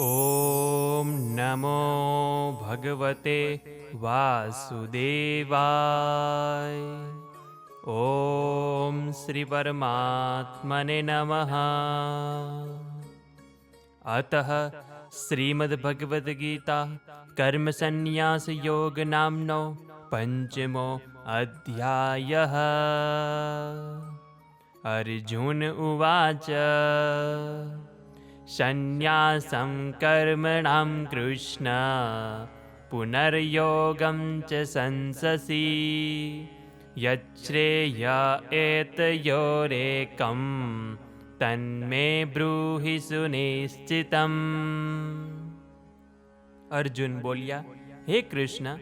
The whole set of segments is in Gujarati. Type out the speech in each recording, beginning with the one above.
ॐ नमो भगवते वासुदेवाय ॐ श्रीपरमात्मने नमः अतः श्रीमद्भगवद्गीता कर्मसन्न्यासयोगनाम्नो पञ्चमो अध्यायः अर्जुन उवाच સંન્યાસમ કર્મણાં કૃષ્ણ પુનર્યોગમ ચ સંસસી યચ્રેય એતયોરેકમ તન્મે બ્રૂહિ સુનિશ્ચિતમ અર્જુન બોલ્યા હે કૃષ્ણ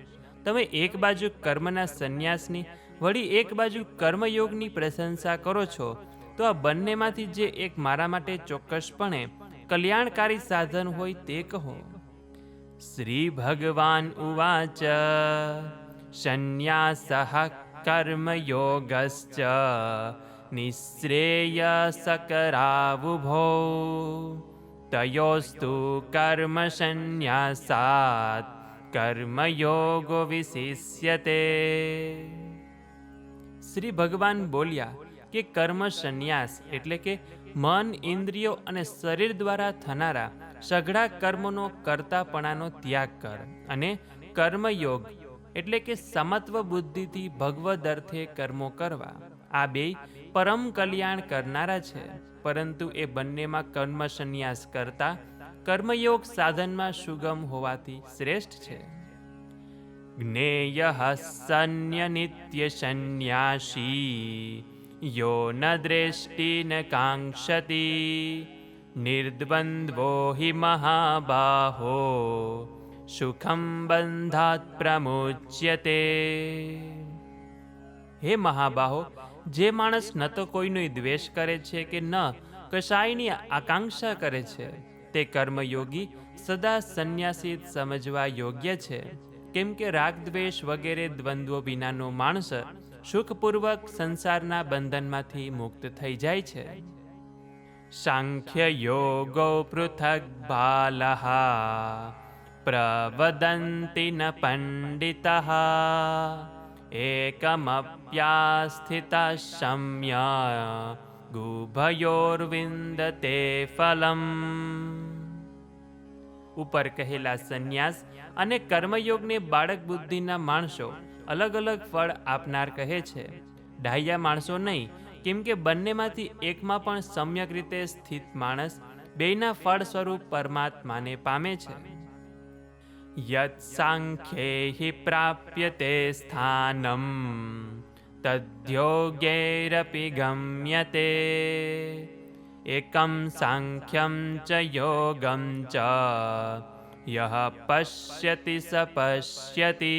તમે એક બાજુ કર્મના સંન્યાસની, વળી એક બાજુ કર્મયોગની પ્રશંસા કરો છો, તો આ બંનેમાંથી જે એક મારા માટે ચોક્કસપણે કલ્યાણકારી સાધન હોય તે કહો. શ્રી ભગવાન ઉવાચ, સંન્યાસ કર્મયોગશ્ચ નિશ્રેયસકરાવુભો તયોસ્તુ કર્મ સંન્યાસાત, કર્મયોગો વિશિષ્યતે. શ્રી ભગવાન બોલ્યા કે કર્મ સંન્યાસ એટલે કે મન, ઇન્દ્રિયો અને શરીર દ્વારા થનારા સઘળા કર્મનો કરતાપણાનો ત્યાગ કર અને કર્મયોગ એટલે કે સમત્વ બુદ્ધિથી ભગવદ અર્થે કર્મો કરવા. આ બે પરમ કલ્યાણ કરનારા છે, પરંતુ એ બંનેમાં કર્મ સંન્યાસ કરતા કર્મયોગ સાધનમાં સુગમ હોવાથી શ્રેષ્ઠ છે. જ્ઞેય સન્ય નિત્ય સંન્યાસી યો ન દ્રેષ્ટિ ન કાંક્ષતી નિર્દ્વંદ્વો હિ મહાબાહો સુખમ બંધાત પ્રમોચ્યતે હે મહાબાહો જે માણસ ન તો કોઈનો દ્વેષ કરે છે કે ન કશાયની આકાંક્ષા કરે છે તે કર્મયોગી સદા સંન્યાસી સમજવા યોગ્ય છે કેમ કે રાગ દ્વેષ વગેરે દ્વંદ્વો વિનાનો માણસ સુખપૂર્વક સંસારના બંધનમાંથી મુક્ત થઈ જાય છે. સાંખ્ય યોગો પૃથક બાલહા, પ્રવદંતિ ન પંડિત, એકમપ્યાસ્થિત શમ્ય, ગુભયોર્વિંદતે ફલમ. ઉપર કહેલા સંન્યાસ અને કર્મયોગને બાળક બુદ્ધિના માણસો અલગ અલગ ફળ આપનાર કહે છે. ડાહ્યા માણસો નહીં, કેમ કે બંનેમાંથી એકમાં પણ સમ્યક રીતે સ્થિત માણસ બેયના ફળ સ્વરૂપ પરમાત્માને પામે છે. યત સાંખ્યે હિ પ્રાપ્યતે સ્થાનમ, તદ્યોગૈરપી ગમ્યતે, એકમ સાંખ્યમ ચ યોગમ ચ યહ પશ્યતિ સ પશ્યતિ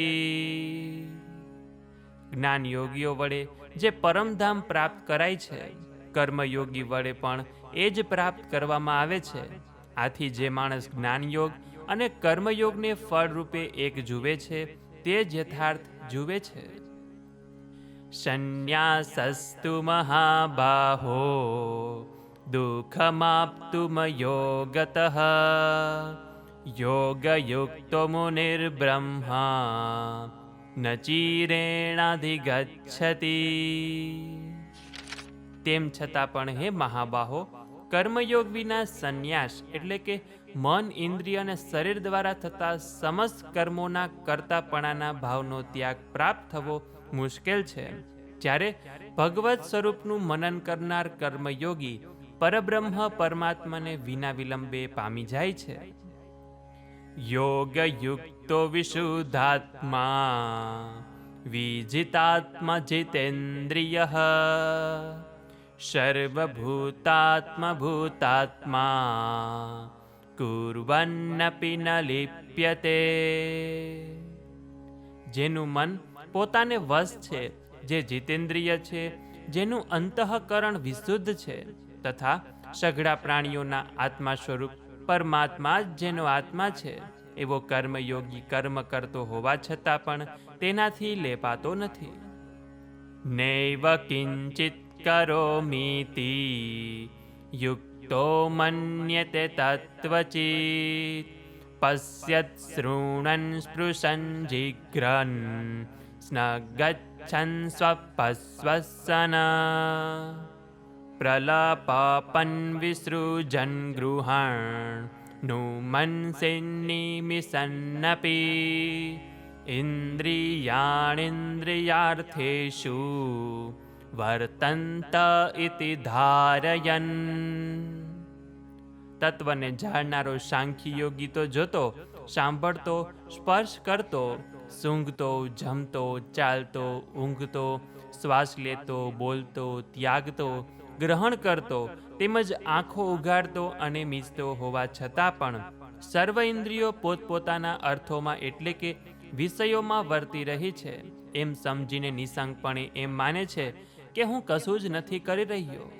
જ્ઞાન યોગીઓ વડે જે પરમધામ પ્રાપ્ત કરાય છે, કર્મયોગી વડે પણ એ જ પ્રાપ્ત કરવામાં આવે છે. આથી જે માણસ જ્ઞાનયોગ અને કર્મયોગને ફળરૂપે એક જુએ છે, તે જ યથાર્થ જુએ છે. સંન્યાસસ્તુ મહાબાહો દુઃખમાપ્તુમ યોગત યોગયુક્તો મુનિર્બ્રહ્મા ન ચીરેણાધિગચ્છતિ તેમ છતાં પણ હે મહાબાહો, કર્મયોગ વિના સંન્યાસ એટલે કે મન, ઇન્દ્રિય અને શરીર દ્વારા થતા સમસ્ત કર્મોના કરતાપણાના ભાવનો ત્યાગ પ્રાપ્ત થવો મુશ્કેલ છે. જ્યારે ભગવત સ્વરૂપનું મનન કરનાર કર્મયોગી પરબ્રહ્મ પરમાત્માને વિના વિલંબે પામી જાય છે. યોગયુક્તો વિશુદ્ધાત્મા વિજિતાત્મા જીતેન્દ્રિય સર્વભૂતાત્મભૂતાત્મા કુર્વન્નપી ન લિપ્યતે જેનું મન પોતાને વશ છે, જે જીતેન્દ્રિય છે, જેનું અંતઃકરણ વિશુદ્ધ છે, તથા સઘળા પ્રાણીઓના આત્મા સ્વરૂપ પરમાત્મા જેનો આત્મા છે. એવો કર્મયોગી કર્મ કરતો હોવા છતાં પણ તેનાથી લેપાતો નથી. નૈવ કિંચિત કરોમીતિ યુક્ત યુક્તો મન્યતે તત્વચિત. પશ્યત શૃણન સ્પૃશન જિઘ્રન સ્નગચ્છન સ્વપસ્વસન. ગૃહાણનું મનસિન્નિમિસન્નપી ઇન્દ્રિયાણિન્દ્રિયાર્થેષુ વર્તંત ઇતિ ધારયન તત્વને જાણનારો સાંખી યોગી તો જોતો સાંભળતો સ્પર્શ કરતો સૂંઘતો જમતો ચાલતો ઊંઘતો શ્વાસ લેતો બોલતો ત્યાગતો ગ્રહણ કરતો તેમજ આંખો ઉગાડતો અને મીજતો હોવા છતાં પણ સર્વ ઇન્દ્રિયો પોતપોતાના અર્થોમાં એટલે કે વિષયોમાં વર્તી રહી છે. એમ સમજીને નિશંકપણે એમ માને છે કે હું કશું જ નથી કરી રહ્યો.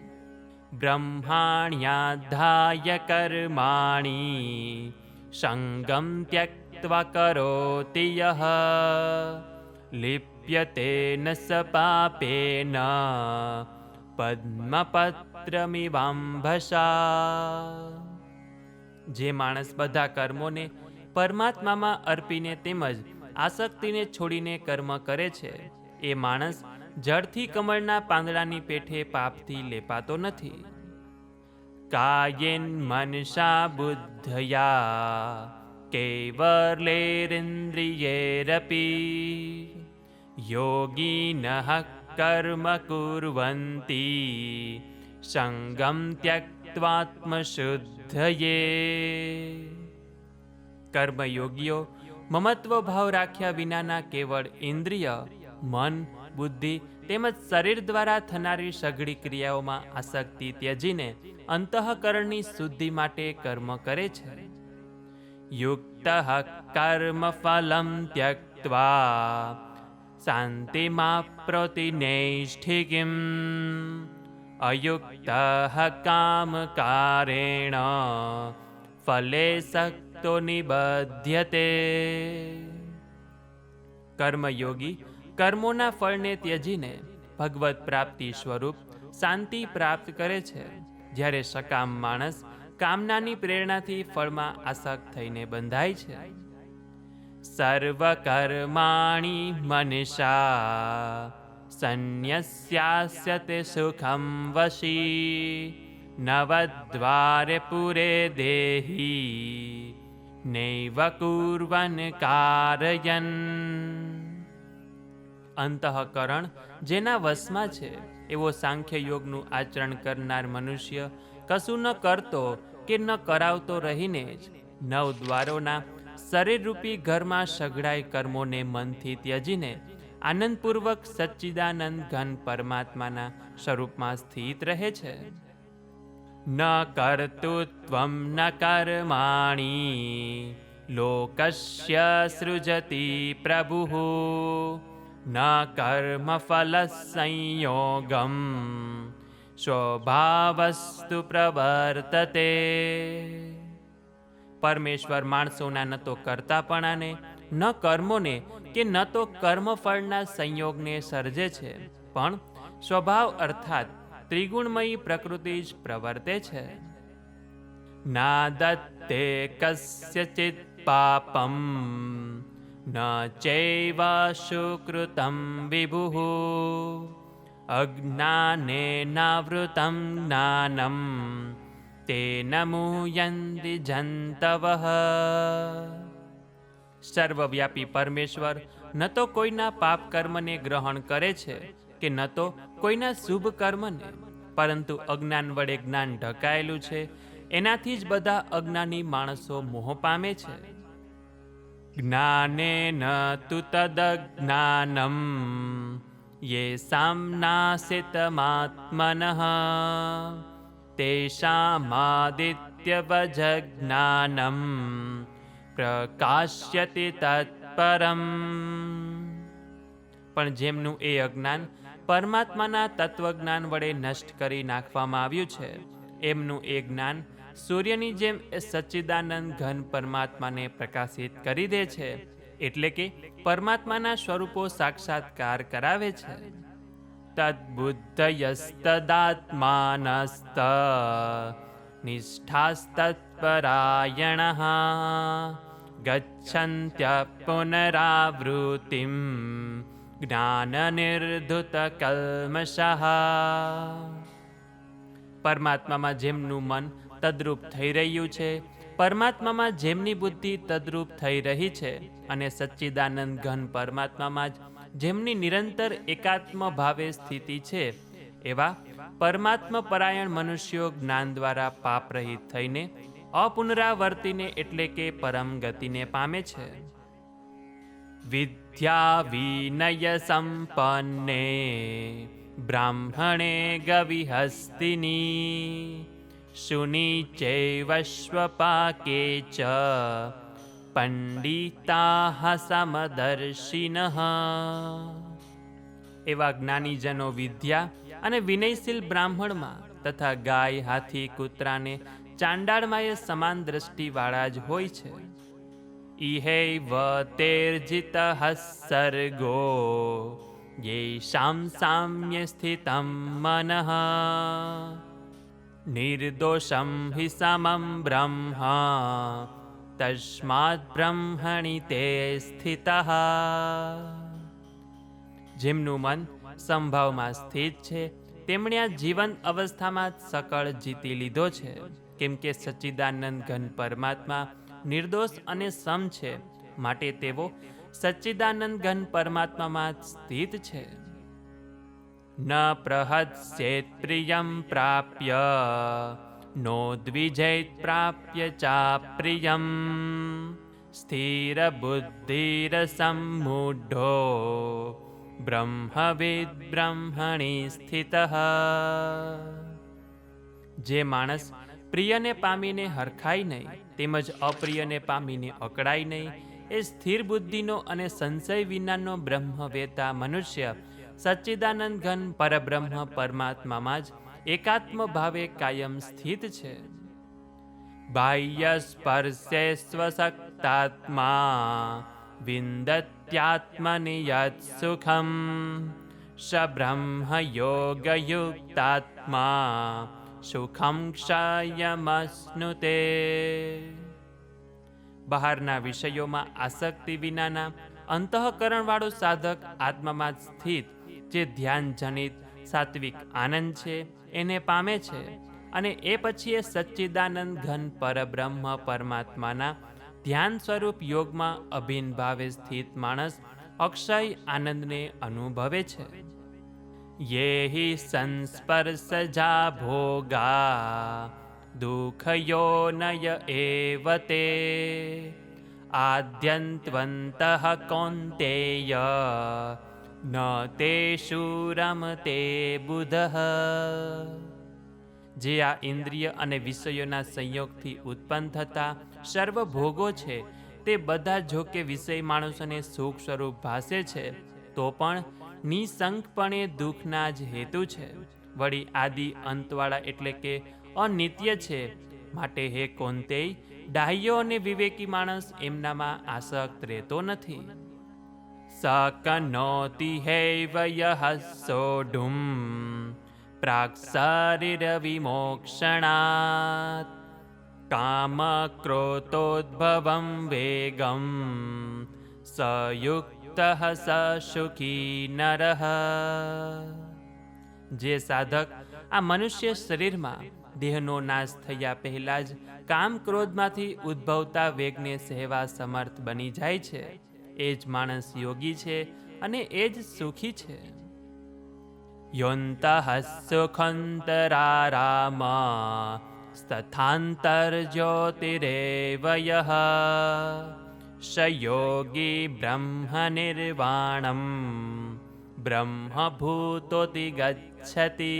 બ્રહ્માણ્યાધાય કર્માણી સંગમ ત્યક્વા કરોતિ યહ લિપ્યતે ન પાપેન. પદ્મપત્રમિવાંભસા જે માણસ બધા કર્મોને પરમાત્મામાં અર્પીને તેમજ આસક્તિને છોડીને કર્મ કરે છે, એ માણસ જળથી કમળના પાંદડાની પેઠે પાપથી લેપાતો નથી. કાયેન મનસા બુદ્ધયા કેવલેરિન્દ્રિયેરપી યોગીનઃ કર્મ કુર્વંતી સંગમ ત્યક્ત્વાત્મશુદ્ધયે કર્મયોગીઓ મમત્વ ભાવ રાખ્યા વિનાના કેવળ ઇન્દ્રિય મન બુદ્ધિ તેમજ શરીર દ્વારા થનારી સઘળી ક્રિયાઓમાં આસક્તિ ત્યજીને અંતઃકરણની શુદ્ધિ માટે કર્મ કરે છે. યુક્ત કર્મ ફલમ ત્યક્ત્વા શાંતિમાપ્રોતિ નૈષ્ઠિકીમ અયુક્ત કામકારેણ ફલે સક્તો નિબધ્યતે કર્મયોગી કર્મોના ફળને ત્યજીને ભગવત પ્રાપ્તિ સ્વરૂપ શાંતિ પ્રાપ્ત કરે છે જ્યારે સકામ માણસ કામનાની પ્રેરણાથી ફળમાં આસક્ત થઈને બંધાય છે સર્વ મનીષા મનસા સંન્યસ્યાસ્યતે સુખમ વશી નવદ્વારે પુરે દેહી નૈવ કુર્વન કારયન અંતઃકરણ જેના વશમાં છે એવો સાંખ્ય યોગનું આચરણ કરનાર મનુષ્ય કશું ન કરતો કે ન કરાવતો રહીને જ નવ દ્વારોના શરીરરૂપી ઘરમાં સઘળાઈ કર્મોને મનથી ત્યજીને આનંદપૂર્વક સચ્ચિદાનંદ ઘન પરમાત્માના સ્વરૂપમાં સ્થિત રહે છે. ન કર્તૃત્વમ ન કર્માણી લોકસ્ય સૃજતિ પ્રભુ, ન કર્મફલ સંયોગમ, સ્વભાવસ્તુ પ્રવર્તતે. પરમેશ્વર માણસોના ન તો કરતાપણાને, ન કર્મોને કે ન તો કર્મફળના સંયોગને સર્જે છે. પણ સ્વભાવ અર્થાત ત્રિગુણમયી પ્રકૃતિ જ પ્રવર્તે છે. ના દત્તે કસ્યચિત પાપમ, ન ચૈવ સુકૃતમ વિભુ, અજ્ઞાને નાવૃતમ જ્ઞાનમ તેન મુયંતિ જંતવ સર્વવ્યાપી પરમેશ્વર ન તો કોઈના પાપ કર્મને ગ્રહણ કરે છે કે ન તો કોઈના શુભ કર્મને પરંતુ અજ્ઞાન વડે જ્ઞાન ઢકાયેલું છે એનાથી જ બધા અજ્ઞાની માણસો મોહ પામે છે જ્ઞાને ન તુ તદજ્ઞાનમ યે સામનાસિતમાત્મનઃ તેષામાદિત્યવજજ્ઞાનમ પ્રકાશ્યતિ તત્પરમ પણ જેમનું એ અજ્ઞાન પરમાત્માના તત્વજ્ઞાન વડે નષ્ટ કરી નાખવામાં આવ્યું છે, એમનું એ જ્ઞાન સૂર્યની જેમ એ સચ્ચિદાનંદ ઘન પરમાત્માને પ્રકાશિત કરી દે છે, એટલે કે પરમાત્માના સ્વરૂપો સાક્ષાત્કાર કરાવે છે. તદ્બુદ્ધયસ્તદાત્માનસ્ત નિષ્ઠાસ્તત્પરાયણः ગચ્છન્ત્ય પુનરાવૃત્તિમ જ્ઞાનનિર્ધુતકલ્મષः પરમાત્મામાં જેમનું મન તદ્રુપ થઈ રહ્યું છે, પરમાત્મામાં જેમની બુદ્ધિ તદ્રુપ થઈ રહી છે અને સચ્ચિદાનંદ ઘન પરમાત્મામાં જ જેમની નિરંતર એકાત્મ ભાવે સ્થિતિ છે, એવા પરમાત્મ પરાયણ મનુષ્યો જ્ઞાન દ્વારા પાપ રહિત થઈને અપુનરાવર્તિને એટલે કે પરમ ગતિને પામે છે. વિદ્યા વિનય સંપન્ને બ્રાહ્મણે ગવિહસ્તિની શુનિચૈવશ્વપાકે ચ પંડિતા સમદર્શિનઃ. એવા જ્ઞાનીજનો વિદ્યા અને વિનયશીલ બ્રાહ્મણમાં તથા ગાય, હાથી, કૂતરાને ચાંડાળમાં એ સમાન દ્રષ્ટિવાળા જ હોય છે. ઇહૈવ તેર્જિત સર્ગો યેષાં સામ્ય સ્થિતમ મનઃ. નિર્દોષમ હિ સમમ બ્રહ્મ તસ્માત બ્રહ્મણિ તે સ્થિત જેમનું મન સંભાવમાં સ્થિત છે, તેમણે આ જીવન અવસ્થામાં સકળ જીતી લીધો છે. કેમ કે સચ્ચિદાનંદ ઘન પરમાત્મા નિર્દોષ અને સમ છે, માટે તેઓ સચ્ચિદાનંદ ઘન પરમાત્મામાં સ્થિત છે. ન પ્રહસ્યેત પ્રિયમ પ્રાપ્ય. બુદ્ધિર સમૂઢો બ્રહ્મવિદ બ્રહ્મણી સ્થિત જે માણસ પ્રિયને પામીને હરખાય નહીં, તેમજ અપ્રિયને પામીને અકળાય નહીં, એ સ્થિર બુદ્ધિનો અને સંશય વિનાનો બ્રહ્મવેતા મનુષ્ય સચ્ચિદાનંદ ઘન પરબ્રહ્મ પરમાત્મામાં જ એકાત્મ ભાવે કાયમ સ્થિત છે. બાહ્ય સ્પર્શે સ્વસક્તાત્મા વિંદત્યાત્મનિ યત સુખમ સબ્રહ્મ યોગયુક્તાત્મા સુખમ ક્ષયમસ્નુતે. બહારના વિષયોમાં આસક્તિ વિનાના અંતઃકરણવાળો સાધક આત્મામાં સ્થિત, જે ધ્યાન જનિત સાત્વિક આનંદ છે એને પામે છે. અને એ પછી એ સચ્ચિદાનંદ ઘન પરબ્રહ્મ પરમાત્માના ધ્યાન સ્વરૂપ યોગમાં અભિન ભાવે સ્થિત માણસ અક્ષય આનંદને અનુભવે છે. યે હિ સંસ્પર્શજા ભોગા, દુઃખયો નય એવતે, આદ્યંત્વંત કૌંતેય ન તેષુ રમતે બુધ જે આ ઇન્દ્રિય અને વિષયોના સંયોગથી ઉત્પન્ન થતા સર્વ ભોગો છે, તે બધા જો કે વિષય માણસોને સુખ સ્વરૂપ ભાસે છે, તો પણ નિસંકપણે દુઃખના જ હેતુ છે. વળી આદિ અંતવાળા એટલે કે અનિત્ય છે, માટે હે કોંતેય ડાહ્યો અને વિવેકી માણસ એમનામાં આસક્ત રહેતો નથી. सकनोति हैव यः सोढुं प्राक्सारिरविमोक्षणात् कामक्रोतोद्भवं वेगं स युक्तः स સુખી નરઃ જે સાધક આ મનુષ્ય શરીરમાં દેહનો નાશ થયા પહેલા જ કામ ક્રોધમાંથી ઉદ્ભવતા વેગને સહેવા સમર્થ બની જાય છે એ જ માણસ યોગી છે અને એ જ સુખી છે. યોંતઃ સુખંતરારામ સ્થાંતર જ્યોતિરેવય સયોગી બ્રહ્મ નિર્વાણમ બ્રહ્મભૂતોતિ ગચ્છતિ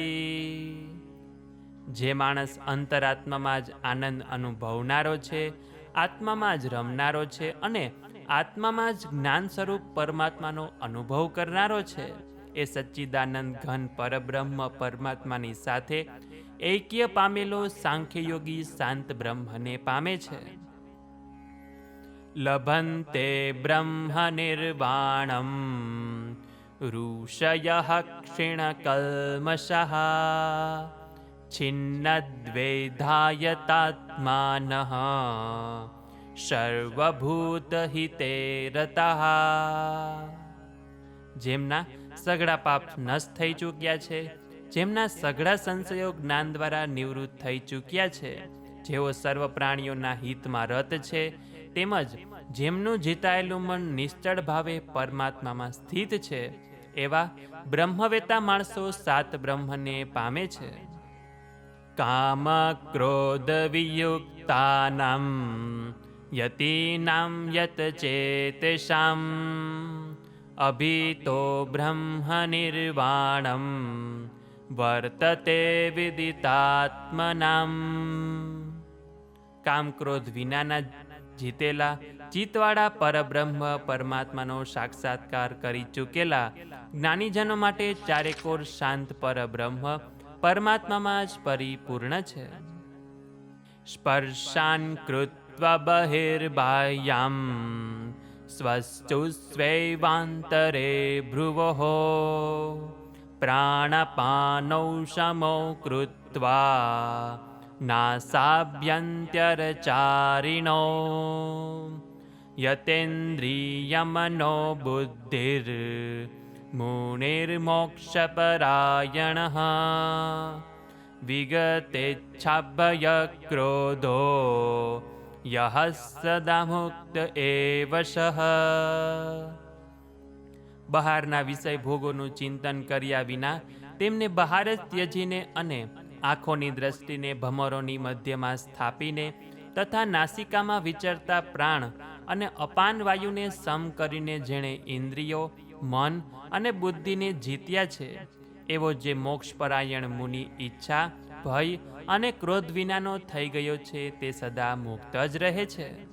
જે માણસ અંતરાત્મામાં જ આનંદ અનુભવનારો છે, આત્મામાં જ રમનારો છે અને આત્મામાં જ જ્ઞાન સ્વરૂપ પરમાત્માનો અનુભવ કરનારો છે. એ સચ્ચિદાનંદ ઘન પરબ્રહ્મ પરમાત્માની સાથે એકીય પામેલો સાંખ્યયોગી શાંત બ્રહ્મને પામે છે. લભંતે બ્રહ્મ નિર્વાણમ ઋષય ક્ષીણ કલ્મશ છિન્નદ્વૈધાયતાત્માન સર્વભૂતહિતે રતા. જેમના સગડા પાપ નષ્ટ થઈ ચૂક્યા છે, જેમના સગડા સંશયો જ્ઞાન દ્વારા નિવૃત્ત થઈ ચૂક્યા છે, જેઓ સર્વ પ્રાણીઓના હિતમાં રત છે, તેમજ જેમનું જીતાયેલું મન નિશ્ચળ ભાવે પરમાત્મામાં સ્થિત છે, એવા બ્રહ્મવેતા માણસો સાત બ્રહ્મને પામે છે. કામ ક્રોધ વિયુક્તાનામ યતીનામ યત ચેતેષામ અભિતો બ્રહ્મ નિર્વાણમ વર્તતે વિદિતાત્મનામ કામ ક્રોધ વિનાના જીતેલા ચિતવાળા પરબ્રહ્મ પરમાત્માનો સાક્ષાત્કાર કરી ચૂકેલા જ્ઞાનીજનો માટે ચારેકોર શાંત પરબ્રહ્મ પરમાત્મામાં જ પરિપૂર્ણ છે સ્પર્શાન કૃત્વા त्वबहिर्बाह्यं स्वस्तु भ्रुवोः प्राणपानौ प्राणपानौषमो कृत्वा नासाभ्यन्त्यर्चारिणौ। यतेन्द्रियमनो बुद्धिर्मुनिर्मोक्षपरायणः विगतेच्छभयक्रोधो યહ સદા મુક્ત એવ બહારના વિષય ભોગોનું ચિંતન કર્યા વિના તેમને બહાર જ ત્યજીને અને આંખોની દ્રષ્ટિને ભમરોની મધ્યમાં સ્થાપીને તથા નાસિકામાં વિચરતા પ્રાણ અને અપાન વાયુને સમ કરીને જેણે ઇન્દ્રિયો, મન અને બુદ્ધિને જીત્યા છે, એવો જે મોક્ષપરાયણ મુનિ ઈચ્છા ભય અને ક્રોધ વિનાનો થઈ ગયો છે, તે સદા મુક્ત જ રહે છે.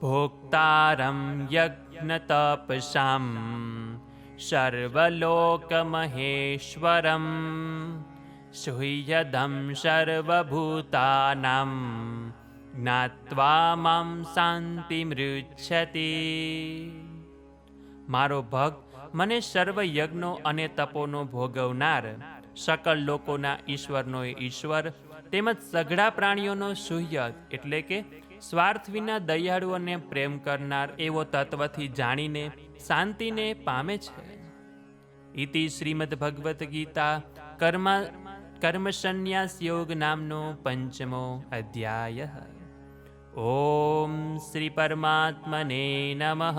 ભોક્તારમ યજ્ઞ તપસામ સર્વલોકમહેશ્વરમ સુહ્યદમ સર્વભૂતાનામ જ્ઞાત્વા મામ શાંતિ મૃચ્છતિ. મારો ભક્ત મને સર્વ યજ્ઞો અને તપોનો ભોગવનાર સકળ લોકોના ઈશ્વરનો ઈશ્વર, તેમજ સઘળા પ્રાણીઓનો સુહ્યદ એટલે કે સ્વાર્થ વિના દયાળુ અને પ્રેમ કરનાર એવો તત્વથી જાણીને શાંતિને પામે છે. ઇતિ શ્રીમદ ભગવદ્ ગીતા, કર્મા કર્મ સંન્યાસ યોગ નામનો પંચમો અધ્યાય. ઓમ શ્રી પરમાત્મને નમઃ.